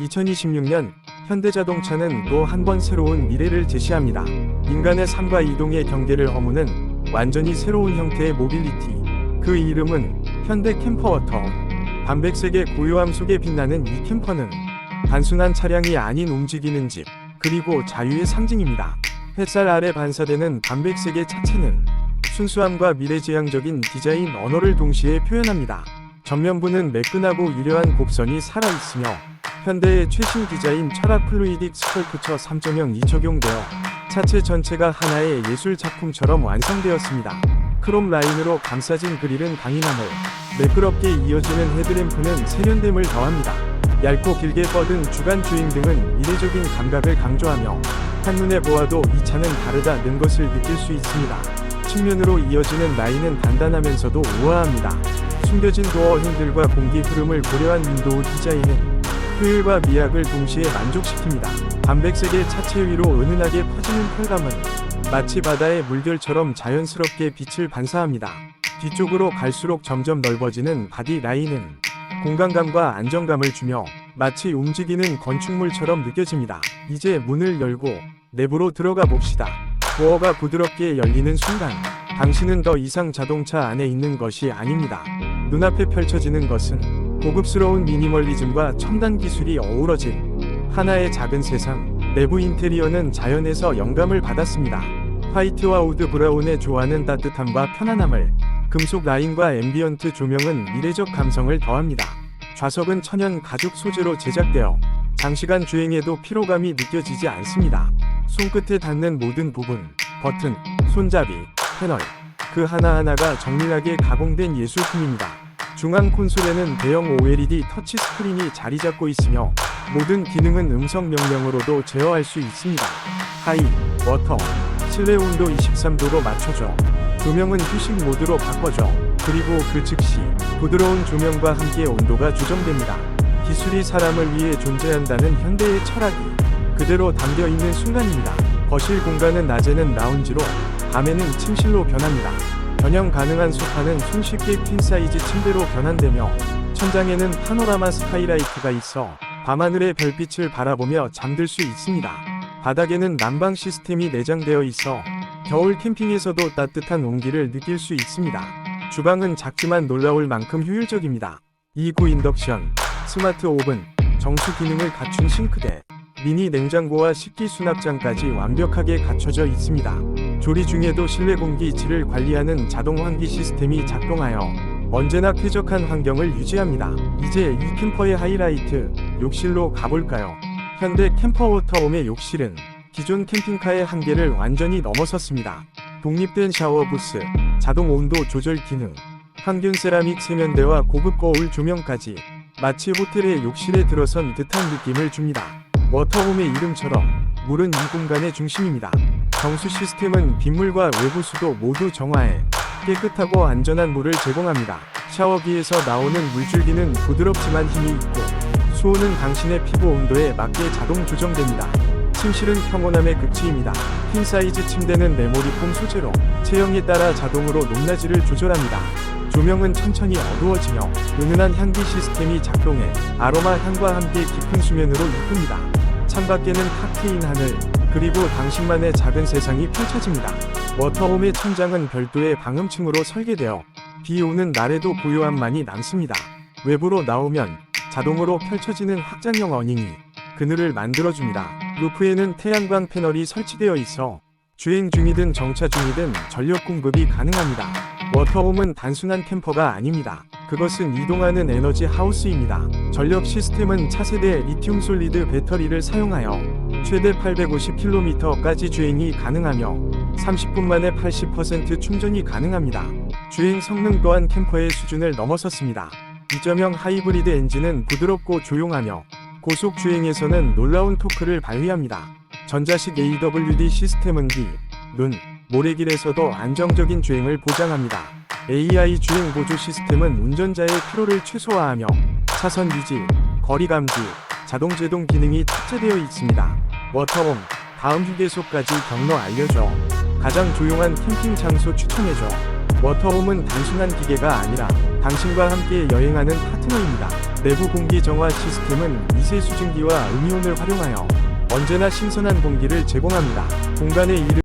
(2026년) 현대자동차는 또 한 번 새로운 미래를 제시합니다. 인간의 삶과 이동의 경계를 허무는 완전히 새로운 형태의 모빌리티. 그 이름은 현대 캠퍼워터. 반백색의 고요함 속에 빛나는 이 캠퍼는 단순한 차량이 아닌 움직이는 집, 그리고 자유의 상징입니다. 햇살 아래 반사되는 반백색의 차체는 순수함과 미래지향적인 디자인 언어를 동시에 표현합니다. 전면부는 매끈하고 유려한 곡선이 살아있으며 현대의 최신 디자인 철학 플루이딕 스컬프처 3.0이 적용되어 차체 전체가 하나의 예술 작품처럼 완성되었습니다. 크롬 라인으로 감싸진 그릴은 강인함을, 매끄럽게 이어지는 헤드램프는 세련됨을 더합니다. 얇고 길게 뻗은 주간 주행 등은 미래적인 감각을 강조하며 한눈에 보아도 이 차는 다르다는 것을 느낄 수 있습니다. 측면으로 이어지는 라인은 단단하면서도 우아합니다. 숨겨진 도어 핸들과 공기 흐름을 고려한 윈도우 디자인은 효율과 미학을 동시에 만족시킵니다. 반백색의 차체 위로 은은하게 퍼지는 펄감은 마치 바다의 물결처럼 자연스럽게 빛을 반사합니다. 뒤쪽으로 갈수록 점점 넓어지는 바디 라인은 공간감과 안정감을 주며 마치 움직이는 건축물처럼 느껴집니다. 이제 문을 열고 내부로 들어가 봅시다. 도어가 부드럽게 열리는 순간 당신은 더 이상 자동차 안에 있는 것이 아닙니다. 눈앞에 펼쳐지는 것은 고급스러운 미니멀리즘과 첨단 기술이 어우러진 하나의 작은 세상. 내부 인테리어는 자연에서 영감을 받았습니다. 화이트와 우드 브라운의 조화는 따뜻함과 편안함을, 금속 라인과 앰비언트 조명은 미래적 감성을 더합니다. 좌석은 천연 가죽 소재로 제작되어 장시간 주행에도 피로감이 느껴지지 않습니다. 손끝에 닿는 모든 부분, 버튼, 손잡이, 패널, 그 하나하나가 정밀하게 가공된 예술품입니다. 중앙 콘솔에는 대형 OLED 터치 스크린이 자리 잡고 있으며 모든 기능은 음성 명령으로도 제어할 수 있습니다. 하이, 워터, 실내 온도 23도로 맞춰줘. 조명은 휴식 모드로 바꿔줘. 그리고 그 즉시 부드러운 조명과 함께 온도가 조정됩니다. 기술이 사람을 위해 존재한다는 현대의 철학이 그대로 담겨 있는 순간입니다. 거실 공간은 낮에는 라운지로, 밤에는 침실로 변합니다. 변형 가능한 소파는 손쉽게 퀸 사이즈 침대로 변환되며 천장에는 파노라마 스카이라이트가 있어 밤하늘의 별빛을 바라보며 잠들 수 있습니다. 바닥에는 난방 시스템이 내장되어 있어 겨울 캠핑에서도 따뜻한 온기를 느낄 수 있습니다. 주방은 작지만 놀라울 만큼 효율적입니다. 2구 인덕션, 스마트 오븐, 정수 기능을 갖춘 싱크대, 미니 냉장고와 식기 수납장까지 완벽하게 갖춰져 있습니다. 조리 중에도 실내 공기 질을 관리하는 자동 환기 시스템이 작동하여 언제나 쾌적한 환경을 유지합니다. 이제 이 캠퍼의 하이라이트, 욕실로 가볼까요? 현대 캠퍼 워터홈의 욕실은 기존 캠핑카의 한계를 완전히 넘어섰습니다. 독립된 샤워 부스, 자동 온도 조절 기능, 항균 세라믹 세면대와 고급 거울 조명까지 마치 호텔의 욕실에 들어선 듯한 느낌을 줍니다. 워터홈의 이름처럼 물은 이 공간의 중심입니다. 정수 시스템은 빗물과 외부 수도 모두 정화해 깨끗하고 안전한 물을 제공합니다. 샤워기에서 나오는 물줄기는 부드럽지만 힘이 있고 수온은 당신의 피부 온도에 맞게 자동 조정됩니다. 침실은 평온함의 극치입니다. 퀸 사이즈 침대는 메모리 폼 소재로 체형에 따라 자동으로 높낮이를 조절합니다. 조명은 천천히 어두워지며 은은한 향기 시스템이 작동해 아로마 향과 함께 깊은 수면으로 이끕니다. 창밖에는 탁 트인 하늘, 그리고 당신만의 작은 세상이 펼쳐집니다. 워터홈의 천장은 별도의 방음층으로 설계되어 비 오는 날에도 고요함만이 남습니다. 외부로 나오면 자동으로 펼쳐지는 확장형 어닝이 그늘을 만들어줍니다. 루프에는 태양광 패널이 설치되어 있어 주행 중이든 정차 중이든 전력 공급이 가능합니다. 워터홈은 단순한 캠퍼가 아닙니다. 그것은 이동하는 에너지 하우스입니다. 전력 시스템은 차세대 리튬 솔리드 배터리를 사용하여 최대 850km까지 주행이 가능하며 30분 만에 80% 충전이 가능합니다. 주행 성능 또한 캠퍼의 수준을 넘어섰습니다. 2.0 하이브리드 엔진은 부드럽고 조용하며 고속 주행에서는 놀라운 토크를 발휘합니다. 전자식 AWD 시스템은 비, 눈, 모래길에서도 안정적인 주행을 보장합니다. AI 주행 보조 시스템은 운전자의 피로를 최소화하며 차선 유지, 거리 감지, 자동 제동 기능이 탑재되어 있습니다. 워터홈, 다음 휴게소까지 경로 알려줘. 가장 조용한 캠핑 장소 추천해줘. 워터홈은 단순한 기계가 아니라 당신과 함께 여행하는 파트너입니다. 내부 공기 정화 시스템은 미세 수증기와 음이온을 활용하여 언제나 신선한 공기를 제공합니다. 공간의 이름